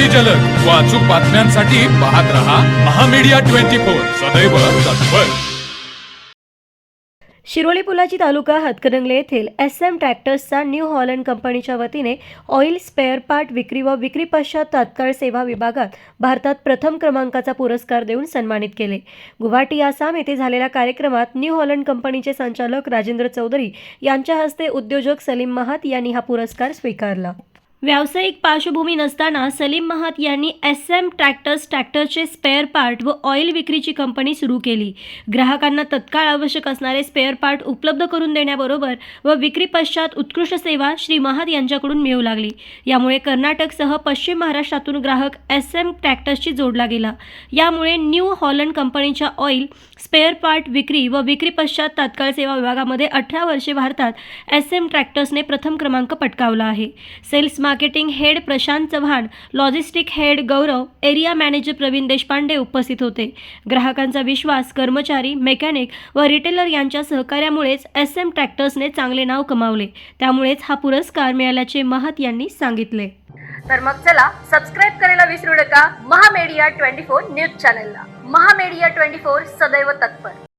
अति जलद. व अचूक बातम्यांसाठी पाहत रहा महामीडिया ट्वेंटी फोर. सदैव तत्पर. शिरोली पुलाची तालुका हातकणंगले येथील एस एम ट्रॅक्टर्सचा न्यू हॉलंड कंपनीच्या वतीने ऑइल स्पेअर पार्ट विक्री व विक्री पश्चात तात्काळ सेवा विभागात भारतात प्रथम क्रमांकाचा पुरस्कार देऊन सन्मानित केले. गुवाहाटी आसाम येथे झालेल्या कार्यक्रमात न्यू हॉलंड कंपनीचे संचालक राजेंद्र चौधरी यांच्या हस्ते उद्योजक सलीम महात यांनी हा पुरस्कार स्वीकारला. व्यावसायिक पार्श्वभूमी नसताना सलीम महात यांनी एस एम ट्रॅक्टर्स ट्रॅक्टरचे स्पेअर पार्ट व ऑइल विक्रीची कंपनी सुरू केली. ग्राहकांना तत्काळ आवश्यक असणारे स्पेअर पार्ट उपलब्ध करून देण्याबरोबर व विक्री पश्चात उत्कृष्ट सेवा श्री महात यांच्याकडून मिळू लागली. यामुळे कर्नाटकसह पश्चिम महाराष्ट्रातून ग्राहक एस एम ट्रॅक्टर्सशी जोडला गेला. यामुळे न्यू हॉलंड कंपनीच्या ऑइल स्पेअर पार्ट विक्री व विक्री पश्चात तात्काळ सेवा विभागामध्ये अठरा वर्षे भारतात एस एम ट्रॅक्टर्सने प्रथम क्रमांक पटकावला आहे. Sales marketing head Prashant Chavan logistic head Gaurav area manager Pravin Deshpande उपस्थित होते. ग्राहकांचा विश्वास कर्मचारी मेकॅनिक व रिटेलर यांच्या सहकार्यामुळेच एस एम ट्रॅक्टर्सने चांगले नाव कमावले. त्यामुळेच हा पुरस्कार मिळाल्याचे महत यांनी सांगितले. तर मग चला सबस्क्राईब करायला विसरू नका. महामेडिया ट्वेंटी फोर न्यूज चॅनलला. महामेडिया ट्वेंटी फोर सदैव तत्पर.